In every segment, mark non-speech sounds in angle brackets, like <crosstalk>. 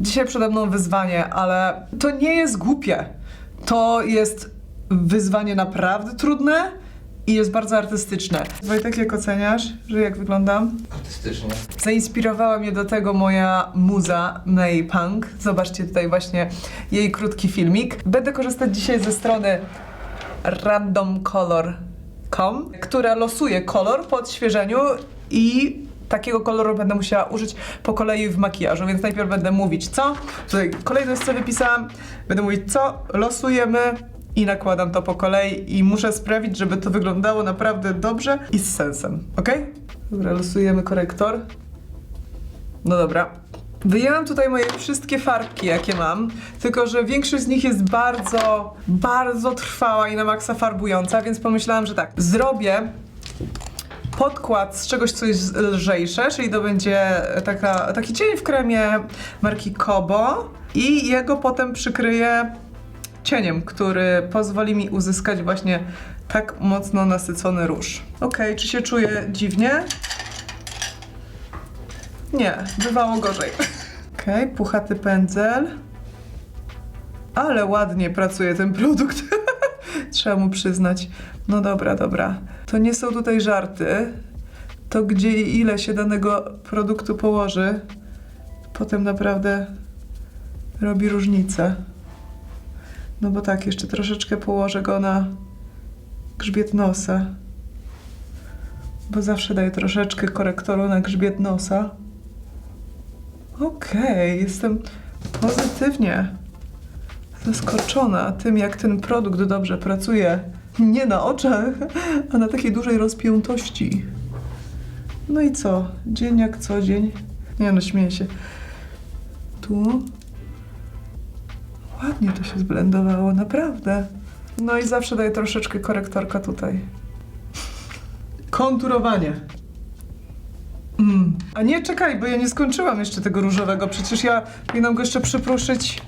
Dzisiaj przede mną wyzwanie, ale to nie jest głupie. To jest wyzwanie naprawdę trudne i jest bardzo artystyczne. Wojtek, jak oceniasz, że jak wyglądam? Artystycznie. Zainspirowała mnie do tego moja muza May Punk. Zobaczcie tutaj właśnie jej krótki filmik. Będę korzystać dzisiaj ze strony randomcolor.com, która losuje kolor po odświeżeniu i takiego koloru będę musiała użyć po kolei w makijażu, więc najpierw będę mówić co. Tutaj kolejność sobie wypisałam. Będę mówić co, losujemy i nakładam to po kolei i muszę sprawić, żeby to wyglądało naprawdę dobrze i z sensem, ok? Dobra, losujemy korektor. No dobra. Wyjęłam tutaj moje wszystkie farbki, jakie mam, tylko że większość z nich jest bardzo, bardzo trwała i na maksa farbująca, więc pomyślałam, że tak, zrobię podkład z czegoś, co jest lżejsze, czyli to będzie taka, taki cień w kremie marki Kobo i jego potem przykryję cieniem, który pozwoli mi uzyskać właśnie tak mocno nasycony róż. Okej, czy się czuję dziwnie? Nie, bywało gorzej. <laughs> Okej, puchaty pędzel. Ale ładnie pracuje ten produkt. <laughs> Trzeba mu przyznać. No dobra, dobra. To nie są tutaj żarty. To gdzie i ile się danego produktu położy, potem naprawdę robi różnicę. No bo tak, jeszcze troszeczkę położę go na grzbiet nosa. Bo zawsze daję troszeczkę korektoru na grzbiet nosa. Okej, jestem pozytywnie zaskoczona tym, jak ten produkt dobrze pracuje. Nie na oczach, a na takiej dużej rozpiętości. No i co? Dzień jak co dzień. Nie no, śmieję się. Tu. Ładnie to się zblendowało, naprawdę. No i zawsze daję troszeczkę korektorka tutaj. Konturowanie. Mm. A nie, czekaj, bo ja nie skończyłam jeszcze tego różowego. Przecież ja powinnam go jeszcze przypruszyć.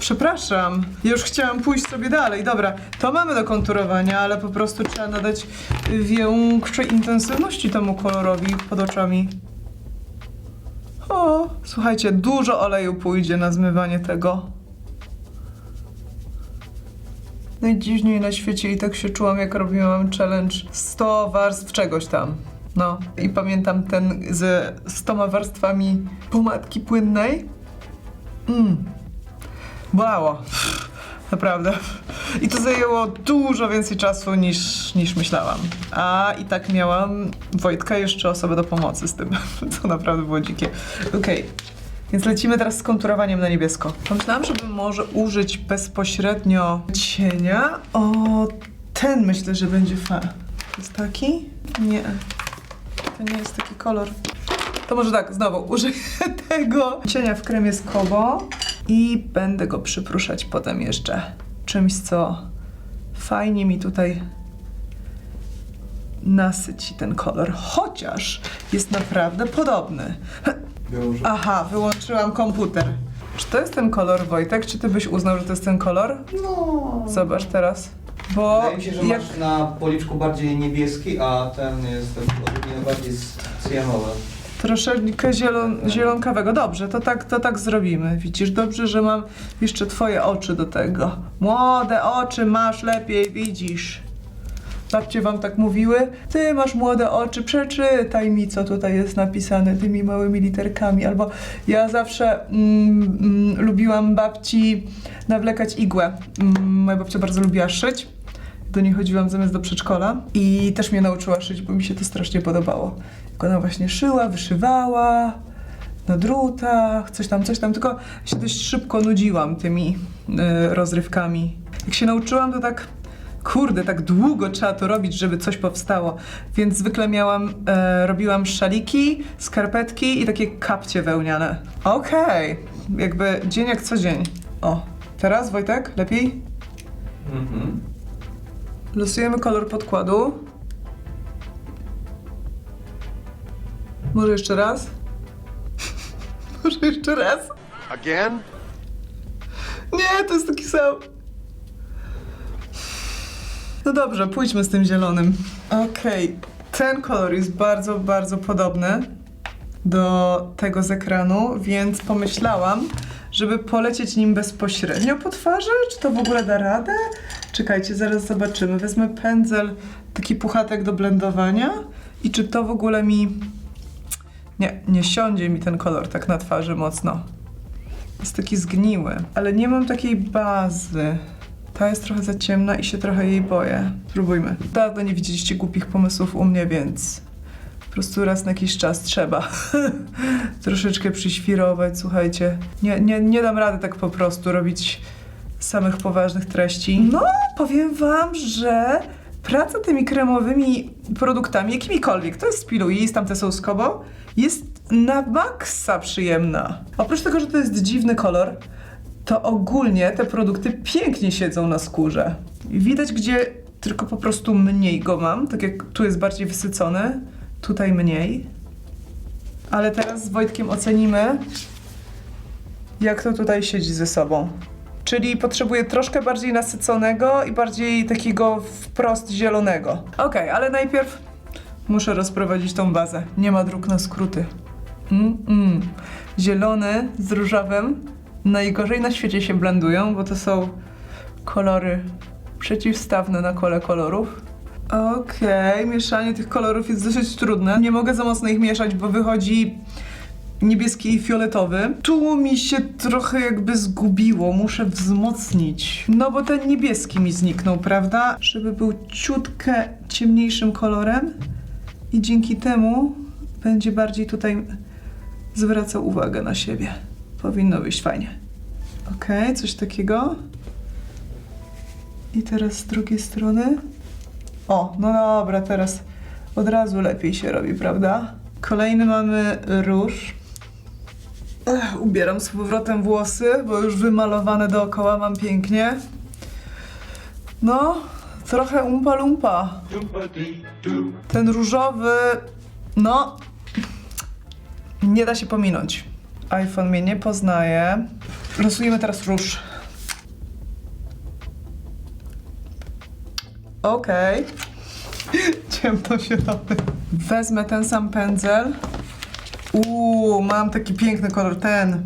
Przepraszam, już chciałam pójść sobie dalej. Dobra, to mamy do konturowania, ale po prostu trzeba nadać większej intensywności temu kolorowi pod oczami. O, słuchajcie, dużo oleju pójdzie na zmywanie tego. Najdziwniej na świecie i tak się czułam, jak robiłam challenge 100 warstw czegoś tam. No, i pamiętam ten ze 100 warstwami pomadki płynnej. Mmm. Bolało. Naprawdę. I to zajęło dużo więcej czasu niż, niż myślałam. A i tak miałam Wojtka jeszcze osobę do pomocy z tym. <laughs> To naprawdę było dzikie. Okej. Więc lecimy teraz z konturowaniem na niebiesko. Pomyślałam, żeby może użyć bezpośrednio cienia. O, ten myślę, że będzie fa. To jest taki? Nie. To nie jest taki kolor. To może tak, znowu użyję <laughs> tego cienia w kremie z Kobo i będę go przypruszać potem jeszcze czymś, co fajnie mi tutaj nasyci ten kolor. Chociaż jest naprawdę podobny. Aha, wyłączyłam komputer. Czy to jest ten kolor, Wojtek? Czy ty byś uznał, że to jest ten kolor? No. Zobacz teraz. Bo Wydaje mi się, że jak... masz na policzku bardziej niebieski, a ten jest bardziej cyjanowy. Troszeczkę zielon, zielonkawego. Dobrze, to tak, to tak zrobimy. Widzisz, dobrze, że mam jeszcze twoje oczy do tego. Młode oczy masz, lepiej widzisz. Babcie wam tak mówiły? Ty masz młode oczy, przeczytaj mi, co tutaj jest napisane tymi małymi literkami. Albo ja zawsze mm, mm, lubiłam babci nawlekać igłę. Mm, moja babcia bardzo lubiła szyć. Do niej chodziłam zamiast do przedszkola i też mnie nauczyła szyć, bo mi się to strasznie podobało. Jak ona właśnie szyła, wyszywała na drutach, coś tam, coś tam, tylko się dość szybko nudziłam tymi y, rozrywkami. Jak się nauczyłam, to tak, kurde, tak długo trzeba to robić, żeby coś powstało. Więc zwykle miałam, e, robiłam szaliki, skarpetki i takie kapcie wełniane. Okej, jakby dzień jak co dzień. O, teraz Wojtek, lepiej? Mhm. Losujemy kolor podkładu. Może jeszcze raz? <laughs> Może jeszcze raz? Again? Nie, to jest taki sam. No dobrze, pójdźmy z tym zielonym. Okej, ten kolor jest bardzo, bardzo podobny. do tego z ekranu, więc pomyślałam, żeby polecieć nim bezpośrednio po twarzy. Czy to w ogóle da radę? Czekajcie, zaraz zobaczymy. Wezmę pędzel, taki puchatek do blendowania i czy to w ogóle mi... Nie, nie siądzie mi ten kolor tak na twarzy mocno. Jest taki zgniły, ale nie mam takiej bazy. Ta jest trochę za ciemna i się trochę jej boję. Spróbujmy. Dawno nie widzieliście głupich pomysłów u mnie, więc po prostu raz na jakiś czas trzeba <laughs> troszeczkę przyświrować, słuchajcie. Nie, nie, nie dam rady tak po prostu robić samych poważnych treści. No, powiem wam, że praca tymi kremowymi produktami, jakimikolwiek, to jest Spiluis, tamte są Skobo, jest na maksa przyjemna. Oprócz tego, że to jest dziwny kolor, to ogólnie te produkty pięknie siedzą na skórze. Widać, gdzie tylko po prostu mniej go mam, tak jak tu jest bardziej wysycony, tutaj mniej. Ale teraz z Wojtkiem ocenimy, jak to tutaj siedzi ze sobą. Czyli potrzebuję troszkę bardziej nasyconego i bardziej takiego wprost zielonego. Okej, ale najpierw muszę rozprowadzić tą bazę. Nie ma dróg na skróty. Mm, mm. Zielony z różowym najgorzej na świecie się blendują, bo to są kolory przeciwstawne na kole kolorów. Okej, mieszanie tych kolorów jest dosyć trudne. Nie mogę za mocno ich mieszać, bo wychodzi niebieski i fioletowy. Tu mi się trochę jakby zgubiło, muszę wzmocnić. No bo ten niebieski mi zniknął, prawda? Żeby był ciutkę ciemniejszym kolorem i dzięki temu będzie bardziej tutaj zwracał uwagę na siebie. Powinno wyjść fajnie. Okej, coś takiego. I teraz z drugiej strony. O, no dobra, teraz od razu lepiej się robi, prawda? Kolejny mamy róż. Ech, ubieram z powrotem włosy, bo już wymalowane dookoła mam pięknie. No, trochę umpa lumpa. Ten różowy, no, nie da się pominąć. iPhone mnie nie poznaje. Losujemy teraz róż. Okej. <laughs> Ciemno się robi. Wezmę ten sam pędzel. Uuu, mam taki piękny kolor, ten.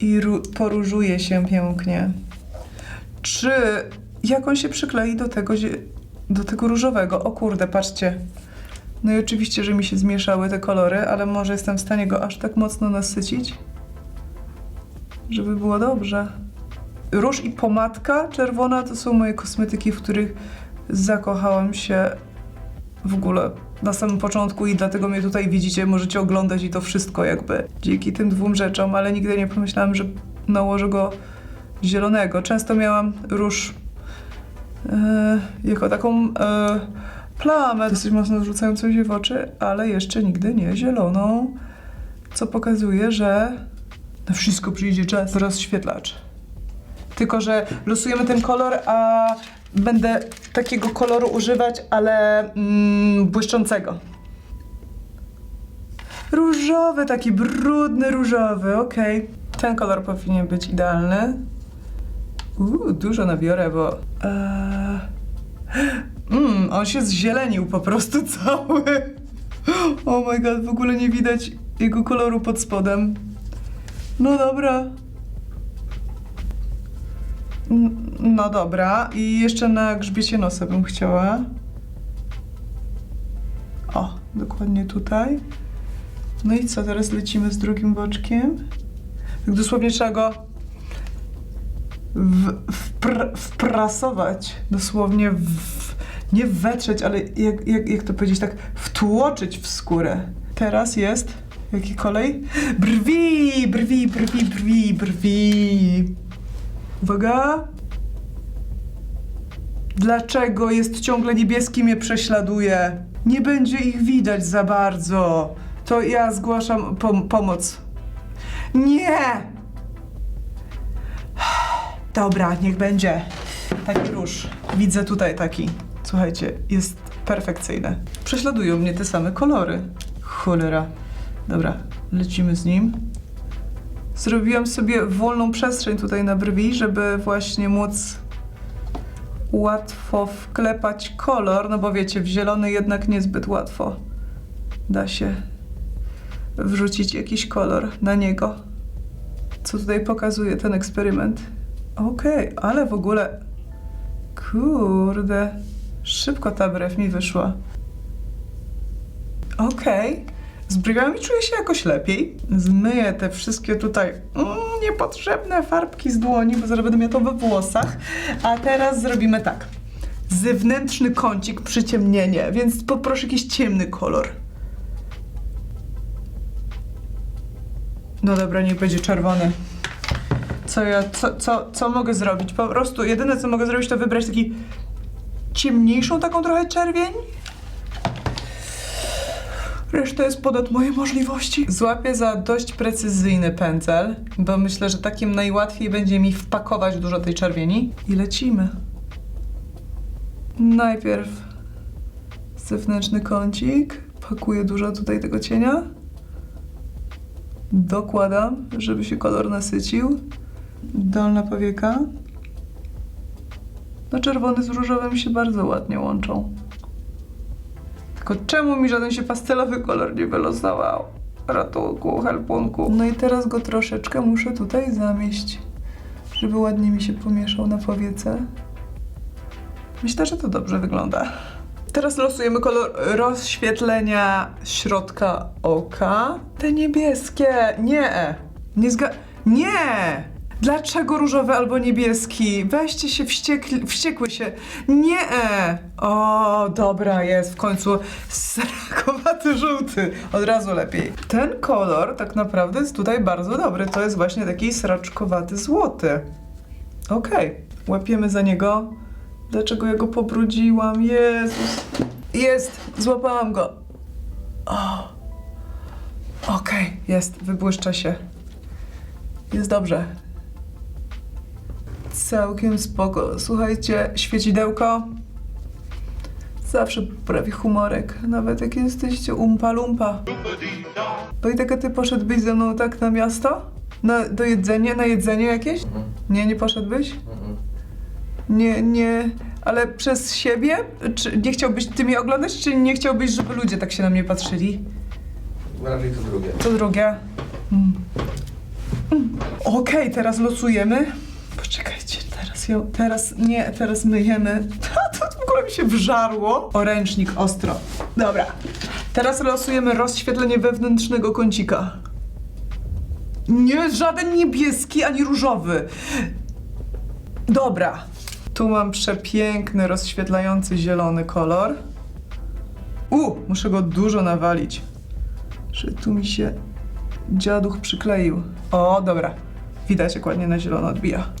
I poróżuje się pięknie. Czy jak on się przyklei do tego, do tego różowego? O kurde, patrzcie. No i oczywiście, że mi się zmieszały te kolory, ale może jestem w stanie go aż tak mocno nasycić, żeby było dobrze. Róż i pomadka czerwona to są moje kosmetyki, w których zakochałam się w ogóle na samym początku i dlatego mnie tutaj widzicie, możecie oglądać i to wszystko jakby dzięki tym dwóm rzeczom, ale nigdy nie pomyślałam, że nałożę go zielonego. Często miałam róż e, jako taką e, plamę dosyć mocno rzucającą się w oczy, ale jeszcze nigdy nie zieloną, co pokazuje, że na wszystko przyjdzie czas. Rozświetlacz. Tylko, że losujemy ten kolor, a będę takiego koloru używać, ale mm, błyszczącego. Różowy, taki brudny różowy, okej. Ten kolor powinien być idealny. Uuu, dużo nabiorę, bo... Eee... Mm, on się zzielenił po prostu <laughs> cały. Oh my god, w ogóle nie widać jego koloru pod spodem. No dobra. No dobra, i jeszcze na grzbiecie nosa bym chciała. O, dokładnie tutaj. No i co, teraz lecimy z drugim boczkiem. Tak dosłownie trzeba go w, wpr, wprasować. Dosłownie w, nie wetrzeć, ale jak, jak, jak to powiedzieć, tak wtłoczyć w skórę. Teraz jest, jaki kolej? Brwi, brwi, brwi, brwi, brwi. Uwaga. Dlaczego jest ciągle niebieski mnie prześladuje? Nie będzie ich widać za bardzo. To ja zgłaszam pom- pomoc. Nie! Dobra, niech będzie. Taki róż. Widzę tutaj taki. Słuchajcie, jest perfekcyjny. Prześladują mnie te same kolory. Cholera. Dobra, lecimy z nim. Zrobiłam sobie wolną przestrzeń tutaj na brwi, żeby właśnie móc łatwo wklepać kolor, no bo wiecie, w zielony jednak niezbyt łatwo da się wrzucić jakiś kolor na niego. Co tutaj pokazuje ten eksperyment? Okej, ale w ogóle. Kurde. Szybko ta brew mi wyszła. Okej. Z brwiami czuję się jakoś lepiej. Zmyję te wszystkie tutaj mm, niepotrzebne farbki z dłoni, bo zaraz będę miała to we włosach. A teraz zrobimy tak. Zewnętrzny kącik, przyciemnienie, więc poproszę jakiś ciemny kolor. No dobra, niech będzie czerwony. Co ja, co, co, co mogę zrobić? Po prostu jedyne co mogę zrobić to wybrać taki ciemniejszą taką trochę czerwień. Reszta jest ponad moje możliwości. Złapię za dość precyzyjny pędzel, bo myślę, że takim najłatwiej będzie mi wpakować dużo tej czerwieni. I lecimy. Najpierw zewnętrzny kącik. Pakuję dużo tutaj tego cienia. Dokładam, żeby się kolor nasycił. Dolna powieka. No czerwony z różowym się bardzo ładnie łączą. Tylko czemu mi żaden się pastelowy kolor nie wylosował? Ratunku, helpunku. No i teraz go troszeczkę muszę tutaj zamieść, żeby ładnie mi się pomieszał na powiece. Myślę, że to dobrze wygląda. Teraz losujemy kolor rozświetlenia środka oka. Te niebieskie. Nie. Nie zga... Nie! Dlaczego różowy albo niebieski? Weźcie się, wściekli, wściekły się. Nie! O, dobra, jest w końcu srakowaty żółty. Od razu lepiej. Ten kolor tak naprawdę jest tutaj bardzo dobry. To jest właśnie taki sraczkowaty złoty. Okej, łapiemy za niego. Dlaczego ja go pobrudziłam? Jezus. Jest, złapałam go. O. Okej, jest, wybłyszcza się. Jest dobrze. Całkiem spoko. Słuchajcie, świecidełko zawsze poprawi humorek, nawet jak jesteście umpa lumpa. Wojtek, a ty poszedłbyś ze mną tak na miasto? Na, do jedzenia, na jedzenie jakieś? Nie, nie poszedłbyś? Nie, nie, ale przez siebie? Czy nie chciałbyś ty mnie oglądać, czy nie chciałbyś, żeby ludzie tak się na mnie patrzyli? Raczej to drugie. Co drugie? Mm. Mm. Okej, teraz losujemy. Poczekajcie, teraz ją, teraz, nie, teraz myjemy. <laughs> To w ogóle mi się wżarło. Oręcznik ostro. Dobra. Teraz losujemy rozświetlenie wewnętrznego kącika. Nie, żaden niebieski ani różowy. Dobra. Tu mam przepiękny, rozświetlający zielony kolor. U, muszę go dużo nawalić że tu mi się dziaduch przykleił. O, dobra. Widać, jak ładnie na zielono odbija.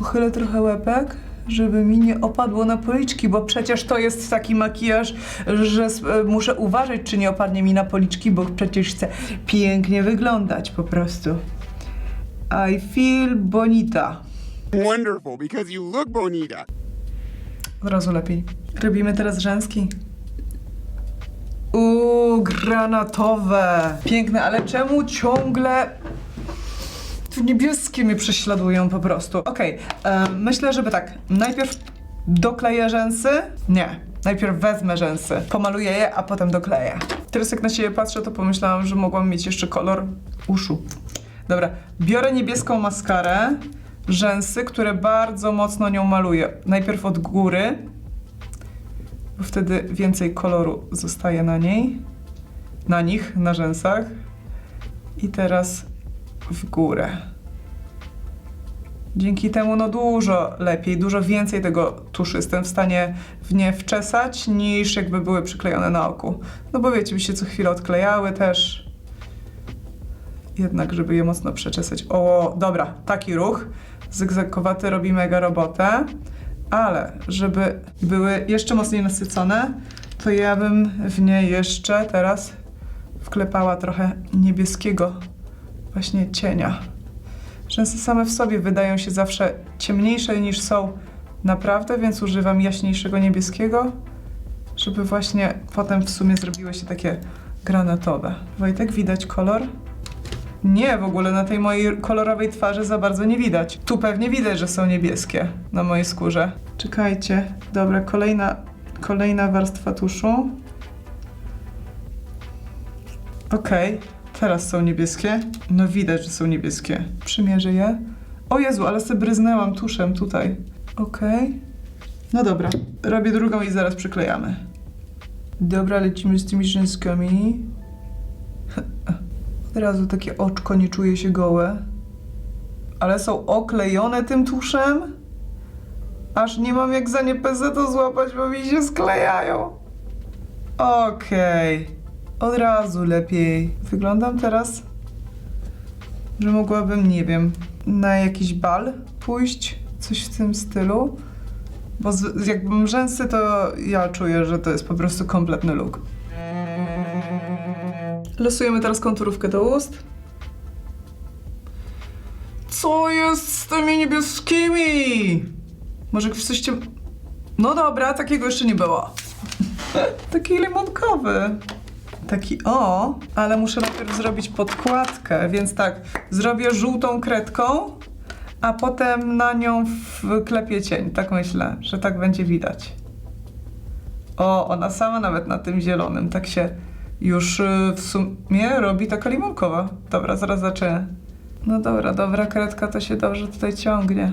Pochylę trochę łepek, żeby mi nie opadło na policzki, bo przecież to jest taki makijaż, że e, muszę uważać, czy nie opadnie mi na policzki, bo przecież chcę pięknie wyglądać po prostu. I feel bonita. Wonderful, because you look bonita. Od razu lepiej. Robimy teraz rzęski. Uuu, granatowe. Piękne, ale czemu ciągle niebieskie mnie prześladują po prostu? Okej, myślę, żeby tak. Najpierw dokleję rzęsy. Nie. Najpierw wezmę rzęsy, pomaluję je, a potem dokleję. Teraz jak na siebie patrzę, to pomyślałam, że mogłam mieć jeszcze kolor uszu. Dobra, biorę niebieską maskarę, rzęsy, które bardzo mocno nią maluję. Najpierw od góry, bo wtedy więcej koloru zostaje na niej, na nich, na rzęsach. I teraz w górę. Dzięki temu no dużo lepiej, dużo więcej tego tuszu jestem w stanie w nie wczesać, niż jakby były przyklejone na oku. No bo wiecie, by się co chwilę odklejały też. Jednak, żeby je mocno przeczesać. O, dobra, taki ruch. Zygzakowaty robi mega robotę. Ale żeby były jeszcze mocniej nasycone, to ja bym w nie jeszcze teraz wklepała trochę niebieskiego właśnie cienia. Rzęsy same w sobie wydają się zawsze ciemniejsze niż są naprawdę, więc używam jaśniejszego niebieskiego, żeby właśnie potem w sumie zrobiły się takie granatowe. Wojtek, widać kolor? Nie, w ogóle na tej mojej kolorowej twarzy za bardzo nie widać. Tu pewnie widać, że są niebieskie na mojej skórze. Czekajcie. Dobra, kolejna, kolejna warstwa tuszu. Okej, teraz są niebieskie. No widać, że są niebieskie. Przymierzę je. O Jezu, ale sobie bryznęłam tuszem tutaj. Okej. No dobra, robię drugą i zaraz przyklejamy. Dobra, lecimy z tymi rzęskami. <laughs> Od razu takie oczko nie czuje się gołe. Ale są oklejone tym tuszem? Aż nie mam jak za nie to złapać, bo mi się sklejają. Okej. Od razu lepiej. Wyglądam teraz, że mogłabym, nie wiem, na jakiś bal pójść, coś w tym stylu. Bo z, jak mam rzęsy, to ja czuję, że to jest po prostu kompletny look. Losujemy teraz konturówkę do ust. Co jest z tymi niebieskimi? Może coś cię... No dobra, takiego jeszcze nie było. <laughs> Taki limonkowy. Taki o, ale muszę najpierw zrobić podkładkę, więc tak, zrobię żółtą kredką, a potem na nią wklepię cień. Tak myślę, że tak będzie widać. O, ona sama nawet na tym zielonym, tak się już y, w sumie robi taka limonkowa. Dobra, zaraz zaczynę. No dobra, dobra kredka to się dobrze tutaj ciągnie.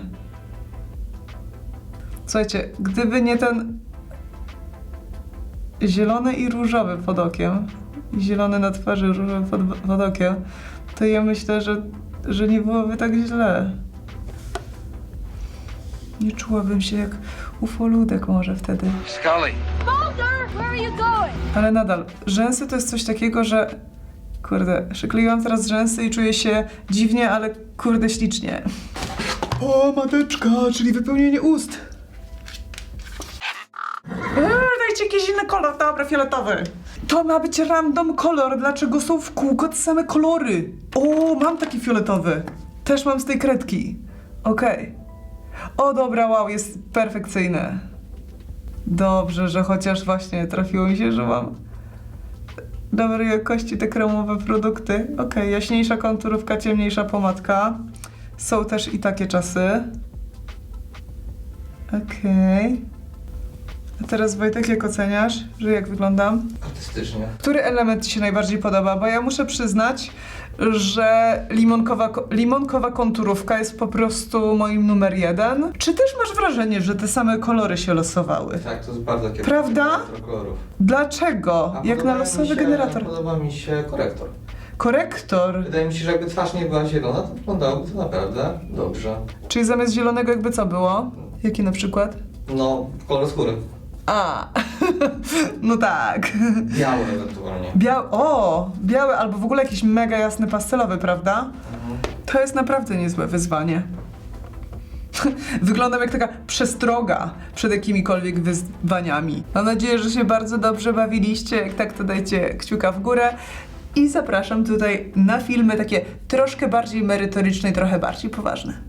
Słuchajcie, gdyby nie ten zielony i różowy pod okiem, zielony na twarzy, różowy pod, pod okiem, to ja myślę, że, że nie byłoby tak źle. Nie czułabym się jak ufoludek może wtedy. Scully. Mulder, where are you going? Ale nadal, rzęsy to jest coś takiego, że kurde, szykliłam teraz rzęsy i czuję się dziwnie, ale kurde ślicznie. O, mateczka, czyli wypełnienie ust. Eee, dajcie jakiś inny kolor, dobra, fioletowy. To ma być random kolor, dlaczego są w kółko te same kolory? O, mam taki fioletowy. Też mam z tej kredki. Okej. O, dobra, wow, jest perfekcyjne. Dobrze, że chociaż właśnie trafiło mi się, że mam dobrej jakości te kremowe produkty. Okej, jaśniejsza konturówka, ciemniejsza pomadka. Są też i takie czasy. Okej. A teraz Wojtek, jak oceniasz, że jak wyglądam? Artystycznie. Który element Ci się najbardziej podoba? Bo ja muszę przyznać, że limonkowa, ko- limonkowa konturówka jest po prostu moim numer jeden. Czy też masz wrażenie, że te same kolory się losowały? Tak, to jest bardzo kiepski Prawda? kolorów. Dlaczego? A Jak podoba na mi losowy się- generator. Podoba mi się korektor. Korektor, Wydaje mi się, że jakby twarz nie była zielona, to wyglądałoby to naprawdę dobrze. czyli zamiast zielonego jakby co było? Jaki na przykład? No, kolor skóry. A, <laughs> no tak. Biały ewentualnie. Biały, o, biały albo w ogóle jakiś mega jasny pastelowy, prawda? To jest naprawdę niezłe wyzwanie. <laughs> Wyglądam jak taka przestroga przed jakimikolwiek wyzwaniami. Mam nadzieję, że się bardzo dobrze bawiliście. Jak tak, to dajcie kciuka w górę. I zapraszam tutaj na filmy takie troszkę bardziej merytoryczne i trochę bardziej poważne.